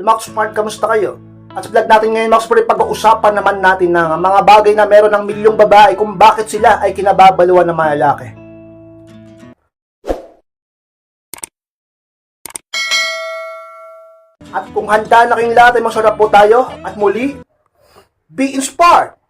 Max Smart, kamusta kayo? At sa vlog natin ngayon, Max Smart, pag-uusapan naman natin ng mga bagay na meron ng milyong babae kung bakit sila ay kinababaluan ng mga lalaki. At kung handa na kayong lahat ay masarap po tayo at muli, be inspired!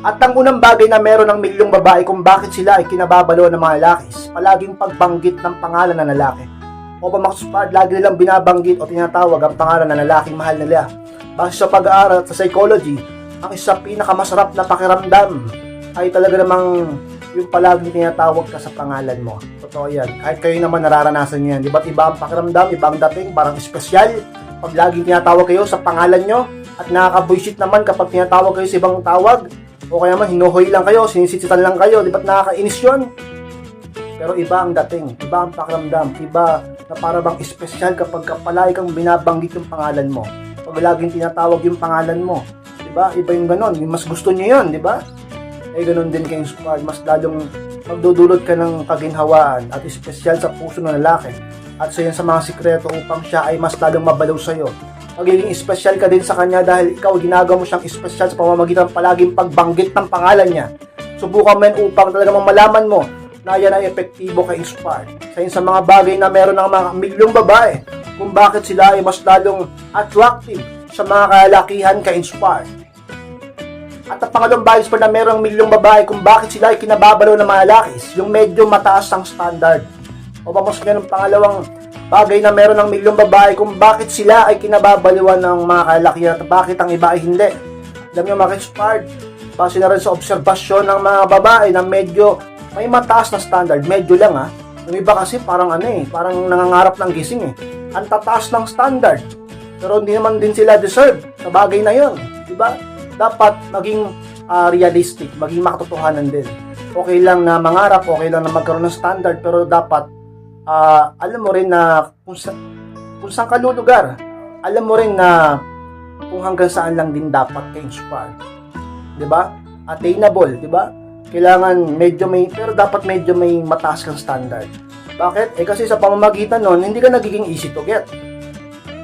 At ang unang bagay na meron ng milyong babae kung bakit sila ay kinababalo ng mga lalaki, palaging pagbanggit ng pangalan ng lalaki. O ba makasuspad, lagi nilang binabanggit o tinatawag ang pangalan ng lalaking mahal nila. Base sa pag-aaral sa psychology, ang isa pinakamasarap na pakiramdam ay talaga namang yung palagi tinatawag ka sa pangalan mo. Totoo yan. Kahit kayo naman nararanasan yan. Di ba't iba ang pakiramdam, iba dating, parang espesyal. Pag laging tinatawag kayo sa pangalan nyo, at nakaka-bullshit naman kapag tinatawag kayo sa ibang tawag, o kaya man hinuhoy lang kayo, sinisititan lang kayo, di ba't nakakainis yun? Pero iba ang dating, iba ang pakiramdam, iba na para bang espesyal kapag kapalay kang binabanggit yung pangalan mo. Pag laging tinatawag yung pangalan mo, di ba? Iba yung ganon, mas gusto niyo yun, di ba? Eh ganon din kay Squad, mas lalong magdudulot ka ng kaginhawaan at espesyal sa puso ng lalaki at sa sa mga sikreto upang siya ay mas lalong mabalaw sa'yo. Magiging espesyal ka din sa kanya dahil ikaw ginagawa mo siyang espesyal sa pamamagitan ng palaging pagbanggit ng pangalan niya. Subukan mo yan upang talaga malaman mo na yan ay epektibo kay Inspire. Sa sa mga bagay na meron ng mga milyong babae kung bakit sila ay mas lalong attractive sa mga kalalakihan kay Inspire. At ang pangalawang bagay pa na merong milyong babae kung bakit sila ay kinababalo ng mga lalakis, yung medyo mataas ang standard. O ba mas ganun pangalawang bagay na meron ng milyong babae kung bakit sila ay kinababaliwan ng mga kalalakihan at bakit ang iba ay hindi. Alam nyo mga inspired, base na rin sa obserbasyon ng mga babae na medyo may mataas na standard, medyo lang ha. Yung iba kasi parang ano eh, parang nangangarap ng gising eh. Ang tataas ng standard. Pero hindi naman din sila deserve sa bagay na yon, di ba? Dapat maging ah, realistic, maging makatotohanan din. Okay lang na mangarap, okay lang na magkaroon ng standard, pero dapat ah, alam mo rin na kung, sa, kung saan ka lulugar, alam mo rin na kung hanggang saan lang din dapat ka inspire. 'Di ba? Attainable, 'di ba? Kailangan medyo may pero dapat medyo may mataas kang standard. Bakit? Eh kasi sa pamamagitan nun, hindi ka nagiging easy to get.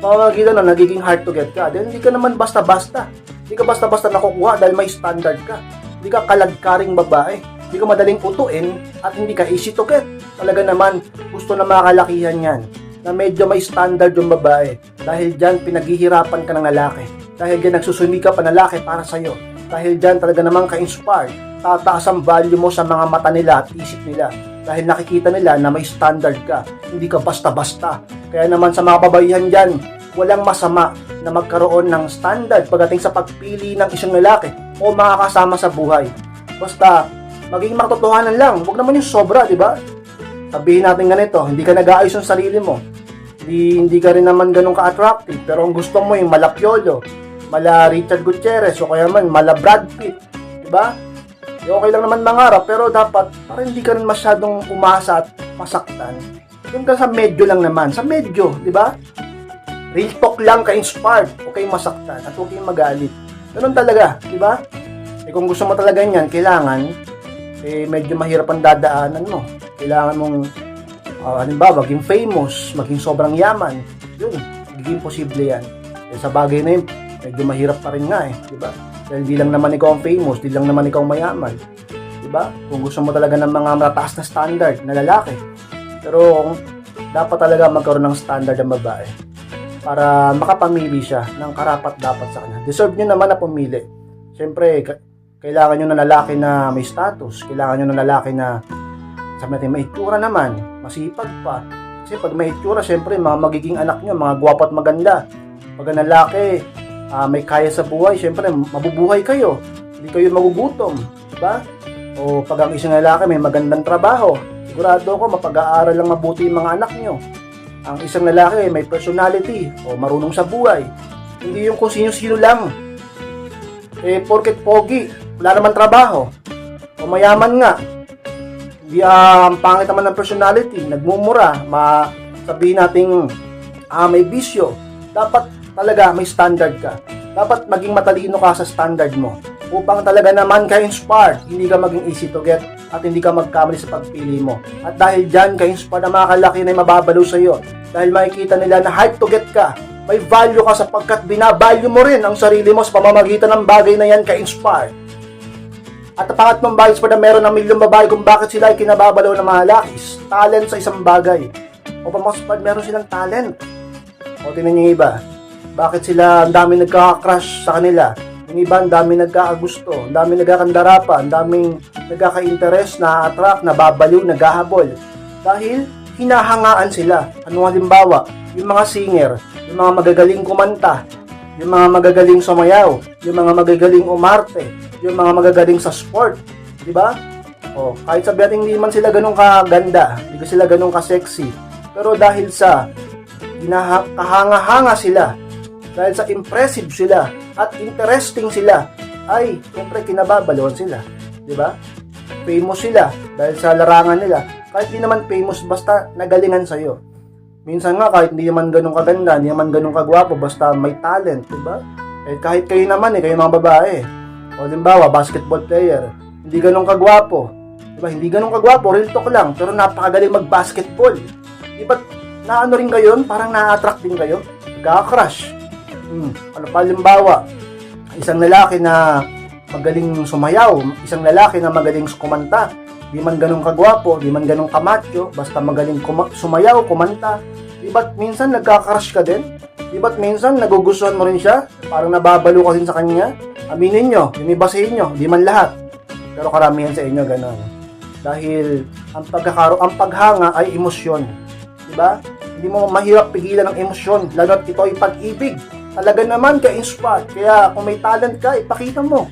Pamamagitan nun, nagiging hard to get ka. Then hindi ka naman basta-basta. Hindi ka basta-basta nakukuha dahil may standard ka. Hindi ka kalagkaring babae. Hindi ka madaling utuin at hindi ka easy to get. Talaga naman, gusto na mga kalakihan yan na medyo may standard yung babae. Dahil dyan, pinaghihirapan ka ng lalaki. Dahil dyan, nagsusumika pa lalaki para sa'yo. Dahil dyan, talaga naman ka-inspire. Tataas ang value mo sa mga mata nila at isip nila. Dahil nakikita nila na may standard ka. Hindi ka basta-basta. Kaya naman sa mga babayihan dyan, walang masama na magkaroon ng standard pagdating sa pagpili ng isang lalaki o makakasama sa buhay. Basta, maging makatotohanan lang. Huwag naman yung sobra, di ba? Sabihin natin ganito, hindi ka nag-aayos yung sarili mo. Hindi, hindi ka rin naman ganun ka-attractive. Pero ang gusto mo yung mala Piolo, mala Richard Gutierrez, o kaya man mala Brad Pitt. Di ba? Eh, okay lang naman mangarap, pero dapat para hindi ka rin masyadong umasa at masaktan. Doon ka sa medyo lang naman. Sa medyo, di ba? Real talk lang ka-inspired. Huwag kayong masaktan at huwag kayong magalit. Ganun talaga, di ba? Eh kung gusto mo talaga yan, kailangan, eh medyo mahirap ang dadaanan mo. Kailangan mong, uh, halimbawa, maging famous, maging sobrang yaman. Yun, magiging posible yan. Eh, sa bagay na yun, medyo mahirap pa rin nga eh, di ba? Dahil di lang naman ikaw ang famous, di lang naman ikaw mayaman. Di ba? Kung gusto mo talaga ng mga mataas na standard na lalaki. Pero dapat talaga magkaroon ng standard ang babae para makapamili siya ng karapat dapat sa kanya. Deserve nyo naman na pumili. Siyempre, kailangan nyo ng lalaki na may status. Kailangan nyo ng lalaki na sabi natin, may itsura naman, masipag pa. Kasi pag may itsura, siyempre, mga magiging anak nyo, mga gwapo at maganda. Pag ang ah, may kaya sa buhay, siyempre, mabubuhay kayo. Hindi kayo magugutom. Diba? O pag ang isang lalaki may magandang trabaho, sigurado ko mapag-aaral lang mabuti yung mga anak nyo. Ang isang lalaki may personality o marunong sa buhay. Hindi yung kung sino-sino lang. Eh, porket pogi, wala naman trabaho. O mayaman nga. Hindi ah, ang pangit naman ng personality, nagmumura, ma sabihin nating ah, may bisyo. Dapat talaga may standard ka. Dapat maging matalino ka sa standard mo. upang talaga naman ka-inspired, hindi ka maging easy to get at hindi ka magkamali sa pagpili mo. At dahil dyan, ka-inspired na mga kalaki na mababalo sa iyo. Dahil makikita nila na hard to get ka, may value ka sapagkat binavalue mo rin ang sarili mo sa pamamagitan ng bagay na yan ka-inspired. At ang pangatlong bagay pa na meron ng milyong babae kung bakit sila ay kinababalaw ng mga lakis. Talent sa isang bagay. O pamaspad, meron silang talent. O tinan niyo iba. Bakit sila ang dami nagkaka-crush sa kanila? Yung iba, ang dami nagkakagusto, ang dami nagkakandara ang daming nagkaka-interest, na-attract, nababaliw, naghahabol. Dahil hinahangaan sila. Ano halimbawa? Yung mga singer, yung mga magagaling kumanta, yung mga magagaling sumayaw, yung mga magagaling umarte, yung mga magagaling sa sport, di ba? O, kahit sabi natin hindi man sila ganun kaganda, hindi ko sila ganun ka-sexy, pero dahil sa kahanga-hanga sila, dahil sa impressive sila at interesting sila, ay siyempre kinababalon sila, di ba? Famous sila dahil sa larangan nila. Kahit di naman famous, basta nagalingan sa'yo. Minsan nga kahit hindi naman ganun kaganda, hindi naman ganun kagwapo, basta may talent, di ba? Eh, kahit kayo naman eh, kayo mga babae. O limbawa, basketball player, hindi ganun kagwapo. Di ba? Hindi ganun kagwapo, real talk lang, pero napakagaling mag-basketball. Di ba, naano rin kayo, parang na-attract din kayo, nagkaka-crush. Hmm. Ano pa limbawa, isang lalaki na magaling sumayaw, isang lalaki na magaling kumanta, di man ganun kagwapo, di man ganun kamacho, basta magaling kuma- sumayaw, kumanta, di ba't minsan nagkakrush ka din? Di ba't minsan nagugustuhan mo rin siya? Parang nababalo ka din sa kanya? Aminin nyo, yung iba sa inyo, di man lahat. Pero karamihan sa inyo ganun. Dahil ang pagkakaro, ang paghanga ay emosyon. Di ba? Hindi mo mahirap pigilan ng emosyon, lalo't ito ay pag-ibig. Talaga naman ka-inspired. Kaya kung may talent ka, ipakita mo.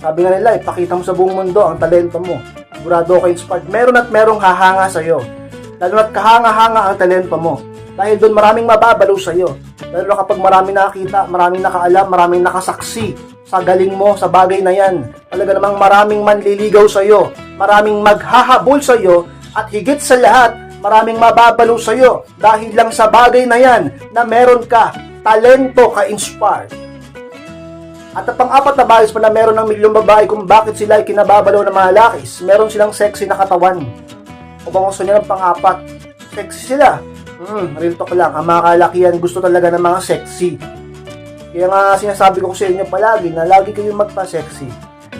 Sabi nga nila, ipakita mo sa buong mundo ang talento mo. Sigurado ka inspired. Meron at merong hahanga sa'yo. Lalo at kahanga-hanga ang talento mo. Dahil doon maraming mababalo sa'yo. Lalo kapag maraming nakakita, maraming nakaalam, maraming nakasaksi sa galing mo, sa bagay na yan. Talaga namang maraming manliligaw sa'yo. Maraming maghahabol sa'yo. At higit sa lahat, maraming mababalo sa'yo. Dahil lang sa bagay na yan na meron ka, talento ka inspired. At ang pang-apat na bagay pa na meron ng milyong babae kung bakit sila ay kinababalaw ng mga lakis, meron silang sexy na katawan. O bang gusto niya ng pang-apat? Sexy sila. Hmm, real talk lang. Ang mga kalakihan gusto talaga ng mga sexy. Kaya nga sinasabi ko sa inyo palagi na lagi kayong magpa-sexy.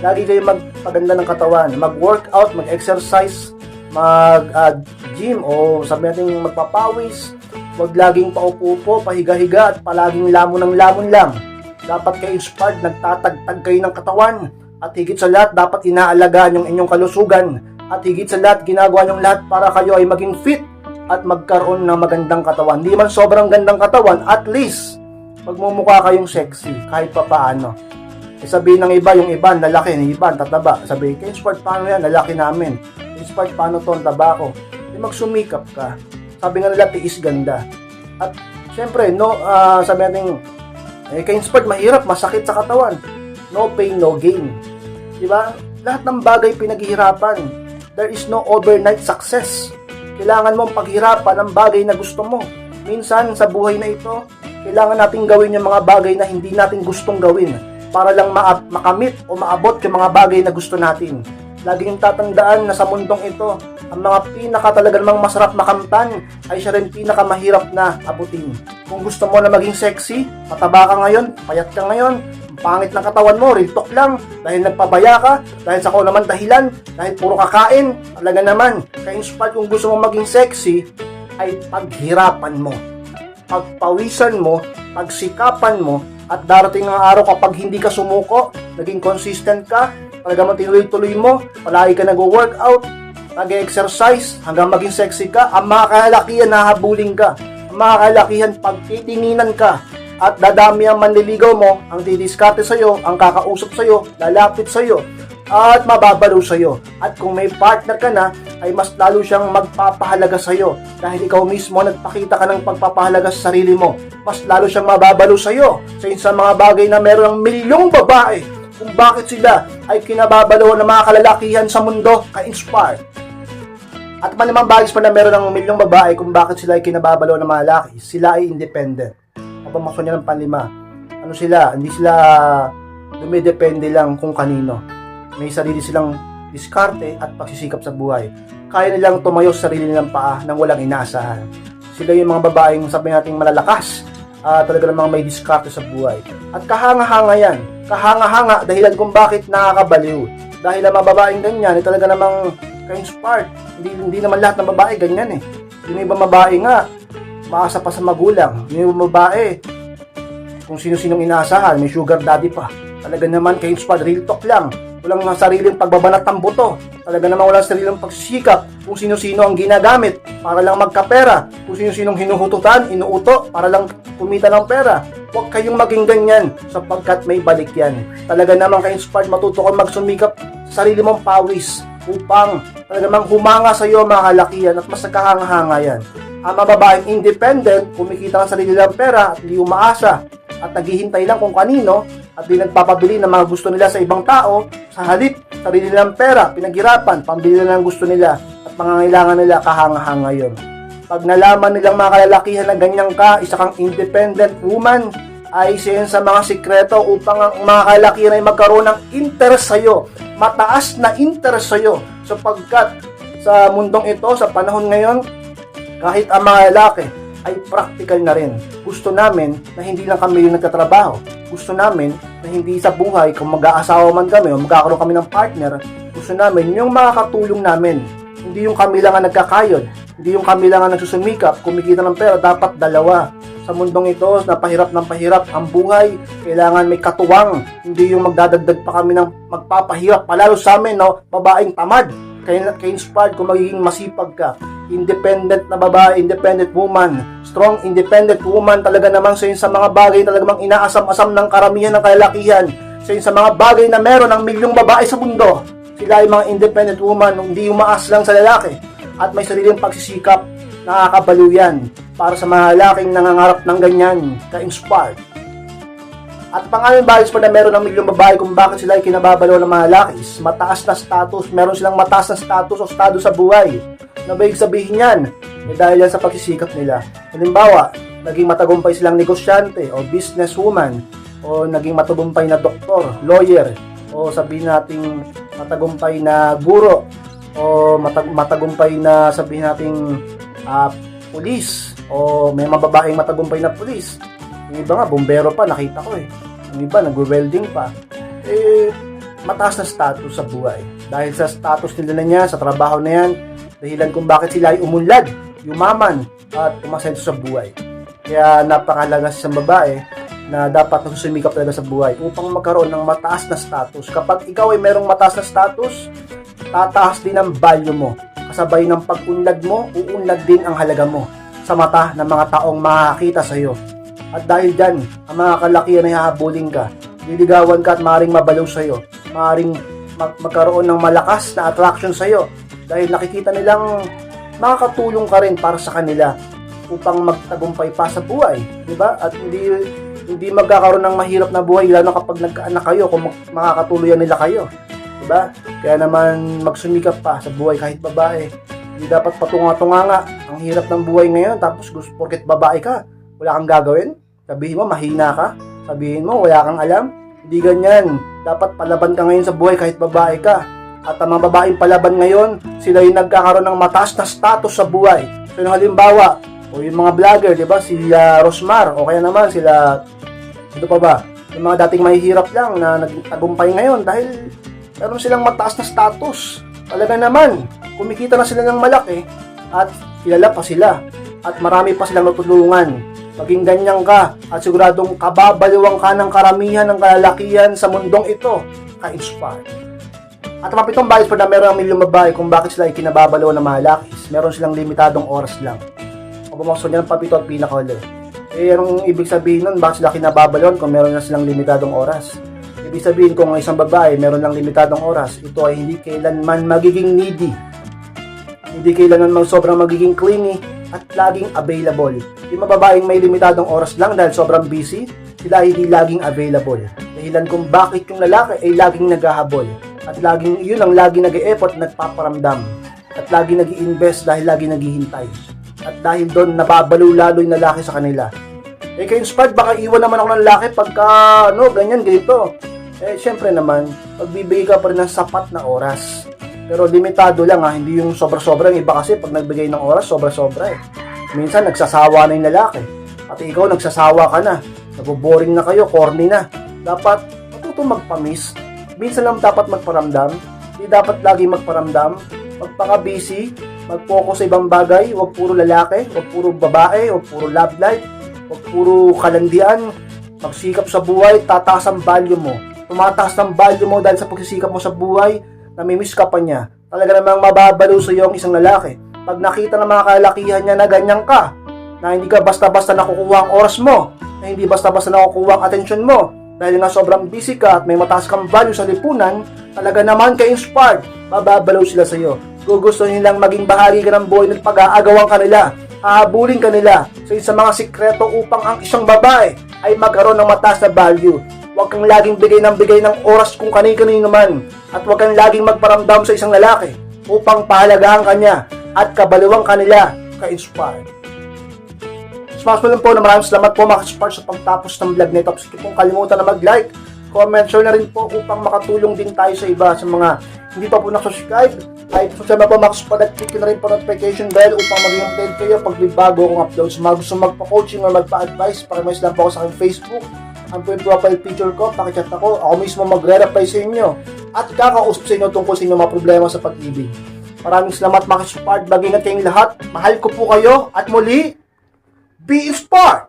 Lagi kayong magpaganda ng katawan. Mag-workout, mag-exercise, mag-gym o sabi natin magpapawis. Huwag laging paupo-upo, pahiga-higa at palaging lamon ng lamon lang. Dapat kayo inspired, nagtatagtag kayo ng katawan. At higit sa lahat, dapat inaalagaan yung inyong kalusugan. At higit sa lahat, ginagawa niyong lahat para kayo ay maging fit at magkaroon ng magandang katawan. Hindi man sobrang gandang katawan, at least, magmumukha kayong sexy kahit pa paano. E sabihin ng iba, yung iba, lalaki, yung iba, tataba. Sabihin, kay inspired paano yan, lalaki namin. Inspired paano to, taba ko. Di magsumikap ka. Sabi nga nila, tiis ganda. At, syempre, no, ah, sabi natin, eh, kay inspired, mahirap, masakit sa katawan. No pain, no gain. Di ba? Lahat ng bagay pinaghihirapan. There is no overnight success. Kailangan mong paghirapan ang bagay na gusto mo. Minsan, sa buhay na ito, kailangan nating gawin yung mga bagay na hindi natin gustong gawin para lang ma- makamit o maabot yung mga bagay na gusto natin. Laging tatandaan na sa mundong ito, ang mga pinaka talaga namang masarap makamtan ay siya rin pinaka mahirap na abutin. Kung gusto mo na maging sexy, mataba ka ngayon, payat ka ngayon, ang pangit ng katawan mo, real talk lang, dahil nagpabaya ka, dahil sa ko naman dahilan, dahil puro kakain, talaga naman, ka-inspired kung gusto mo maging sexy, ay paghirapan mo pagpawisan mo, pagsikapan mo, at darating ang araw kapag hindi ka sumuko, naging consistent ka, talaga mo tinuloy-tuloy mo, palagi ka nag-workout, nag-exercise, hanggang maging sexy ka, ang mga kahalakihan nahabulin ka, ang mga kahalakihan pagtitinginan ka, at dadami ang manliligaw mo, ang didiskarte sa'yo, ang kakausap sa'yo, lalapit sa'yo, at mababalo sa'yo. At kung may partner ka na, ay mas lalo siyang magpapahalaga sa'yo dahil ikaw mismo nagpakita ka ng pagpapahalaga sa sarili mo. Mas lalo siyang mababalo sa'yo sa isa mga bagay na meron ng milyong babae kung bakit sila ay kinababalo ng mga kalalakihan sa mundo ka-inspired. At malamang bagay pa na meron ng milyong babae kung bakit sila ay kinababalo ng mga laki. Sila ay independent. Kapag maso niya ng panlima. Ano sila? Hindi sila dumidepende lang kung kanino. May sarili silang diskarte at pagsisikap sa buhay. Kaya nilang tumayo sa sarili nilang paa nang walang inaasahan. Sila yung mga babaeng sabi nating malalakas, ah talaga namang may diskarte sa buhay. At kahanga-hanga yan. Kahanga-hanga dahilan kung bakit nakakabaliw. Dahil ang mga babaeng ganyan, eh, talaga namang ka-inspired. Hindi, hindi naman lahat ng babae ganyan eh. Yung ibang babae nga, maasa pa sa magulang. Yung ibang babae, kung sino-sinong inaasahan, may sugar daddy pa. Talaga naman ka-inspired, real talk lang. Walang sariling pagbabanat ng buto. Talaga naman walang sariling pagsisikap kung sino-sino ang ginagamit para lang magkapera. Kung sino-sinong hinuhututan, inuuto para lang kumita ng pera. Huwag kayong maging ganyan sapagkat may balik yan. Talaga naman ka-inspired, matuto kang magsumikap sa sarili mong pawis upang talaga namang humanga sa iyo mga kalakihan at mas nagkahanga-hanga yan. Ang mga babaeng independent, kumikita ng sarili ng pera at hindi umaasa at naghihintay lang kung kanino at di nagpapabili ng mga gusto nila sa ibang tao sa halip, sarili nilang pera, pinaghirapan, pambili nila ng gusto nila at pangangailangan nila kahanga-hanga yun. Pag nalaman nilang mga kalalakihan na ganyan ka, isa kang independent woman, ay isa yun sa mga sikreto upang ang mga kalalakihan ay magkaroon ng interest sa'yo, mataas na interest sa'yo sapagkat sa mundong ito, sa panahon ngayon, kahit ang mga lalaki ay practical na rin. Gusto namin na hindi lang kami yung nagtatrabaho. Gusto namin na hindi sa buhay, kung mag-aasawa man kami o magkakaroon kami ng partner, gusto namin yung makakatulong namin. Hindi yung kami lang ang nagkakayod. Hindi yung kami lang ang nagsusumikap, kumikita ng pera, dapat dalawa. Sa mundong ito, napahirap ng pahirap ang buhay, kailangan may katuwang. Hindi yung magdadagdag pa kami ng magpapahirap. Palalo sa amin, no, babaeng tamad. Kaya, kaya inspired kung magiging masipag ka. Independent na babae, independent woman, strong independent woman talaga namang sa sa mga bagay talaga namang inaasam-asam ng karamihan ng kalalakihan. Sa sa mga bagay na meron ng milyong babae sa mundo. Sila ay mga independent woman, hindi umaas lang sa lalaki at may sariling pagsisikap, nakakabaliw yan para sa mga lalaking nangangarap ng ganyan, ka-inspired. At pangalan balis pa na meron ng milyong babae kung bakit sila ay kinababalaw ng mga lakis. Mataas na status, meron silang mataas na status o estado sa buhay. Ano ba ibig sabihin yan? Eh dahil yan sa pagsisikap nila. Halimbawa, naging matagumpay silang negosyante o businesswoman o naging matagumpay na doktor, lawyer o sabihin nating matagumpay na guro o matag- matagumpay na sabihin nating ah, pulis o may mga babaeng matagumpay na pulis. Yung iba nga, bombero pa, nakita ko eh. Yung iba, nagwe-welding pa. Eh, mataas na status sa buhay. Dahil sa status nila na niya, sa trabaho na yan, dahilan kung bakit sila ay umunlad, yumaman, at umasenso sa buhay. Kaya napakalaga sa babae na dapat nasusumikap talaga sa buhay upang magkaroon ng mataas na status. Kapag ikaw ay merong mataas na status, tataas din ang value mo. Kasabay ng pag-unlad mo, uunlad din ang halaga mo sa mata ng mga taong makakita sa iyo. At dahil dyan, ang mga kalakihan ay hahabulin ka, liligawan ka at maaaring mabalaw sa iyo, maaaring mag- magkaroon ng malakas na attraction sa iyo dahil nakikita nilang makakatulong ka rin para sa kanila upang magtagumpay pa sa buhay, di ba? At hindi hindi magkakaroon ng mahirap na buhay lalo kapag nagkaanak kayo kung makakatuluyan nila kayo. Di ba? Kaya naman magsumikap pa sa buhay kahit babae. Hindi dapat patunga-tunga nga. Ang hirap ng buhay ngayon tapos gusto porket babae ka, wala kang gagawin. Sabihin mo mahina ka. Sabihin mo wala kang alam. Hindi ganyan. Dapat palaban ka ngayon sa buhay kahit babae ka. At ang mga babaeng palaban ngayon, sila yung nagkakaroon ng mataas na status sa buhay. So yung halimbawa, o yung mga vlogger, di ba? Si ah, Rosmar, o kaya naman sila, ito pa ba? Yung mga dating mahihirap lang na naging tagumpay ngayon dahil meron silang mataas na status. Talaga naman, kumikita na sila ng malaki at kilala pa sila at marami pa silang natulungan. Maging ganyan ka at siguradong kababaliwang ka ng karamihan ng kalalakihan sa mundong ito ka-inspire. At ang mapitong bias pa na meron ang babae kung bakit sila ay kinababalaw ng mga lakis. Meron silang limitadong oras lang. O bumakso niya ng papito at pinakahuli. Eh, anong ibig sabihin nun? Bakit sila kinababalon kung meron na silang limitadong oras? Ibig sabihin kung ang isang babae meron lang limitadong oras, ito ay hindi kailanman magiging needy. Hindi kailanman sobrang magiging clingy at laging available. Yung mga babaeng may limitadong oras lang dahil sobrang busy, sila hindi laging available. Dahilan kung bakit yung lalaki ay laging naghahabol. At laging, yun ang laging nag-e-effort, nagpaparamdam. At laging nag invest dahil laging naghihintay. At dahil doon, nababalo lalo yung lalaki sa kanila. Eh, kay inspired, baka iwan naman ako ng lalaki pagka, ano, ganyan, ganito. eh syempre naman, magbibigay ka pa rin ng sapat na oras. Pero limitado lang ha, hindi yung sobra-sobra. Yung iba kasi pag nagbigay ng oras, sobra-sobra eh. Minsan nagsasawa na yung lalaki. Pati ikaw nagsasawa ka na. Naboboring na kayo, corny na. Dapat matuto magpamiss. Minsan lang dapat magparamdam. Hindi dapat lagi magparamdam. Magpaka-busy, mag-focus sa ibang bagay, huwag puro lalaki, huwag puro babae, huwag puro love life, huwag puro kalandian, magsikap sa buhay, tataas ang value mo. Tumataas ang value mo dahil sa pagsisikap mo sa buhay, namimiss ka pa niya. Talaga namang mababaliw sa iyo ang isang lalaki. Pag nakita ng mga kalakihan niya na ganyan ka, na hindi ka basta-basta nakukuha ang oras mo, na hindi basta-basta nakukuha ang atensyon mo, dahil nga sobrang busy ka at may mataas kang value sa lipunan, talaga naman ka-inspired, mababaliw sila sa iyo. Gugusto nilang maging bahagi ka ng buhay at pag-aagawan ka nila, hahabulin ka nila sa isa mga sikreto upang ang isang babae ay magkaroon ng mataas na value. Huwag kang laging bigay ng bigay ng oras kung kanino-kanino naman at huwag kang laging magparamdam sa isang lalaki upang pahalagahan ka niya at kabaliwang kanila ka-inspired. Mo lang po na maraming salamat po mga ka-spark sa pagtapos ng vlog nito. Sige pong kalimutan na mag-like, comment, share na rin po upang makatulong din tayo sa iba sa mga hindi pa po nakasubscribe. Po sa mga po mga ka-spark at click na rin po notification bell upang maging update kayo pag may bago akong upload. Sa mga gusto magpa-coaching or magpa-advise, pakimess lang po ako sa aking Facebook. Ang po yung profile picture ko, pakichat ako. Ako mismo magre-reply sa inyo at kakausap sa inyo tungkol sa inyong mga problema sa pag-ibig. Maraming salamat mga ka-spark. Mag-ingat kayong lahat. Mahal ko po kayo at muli, Be inspired!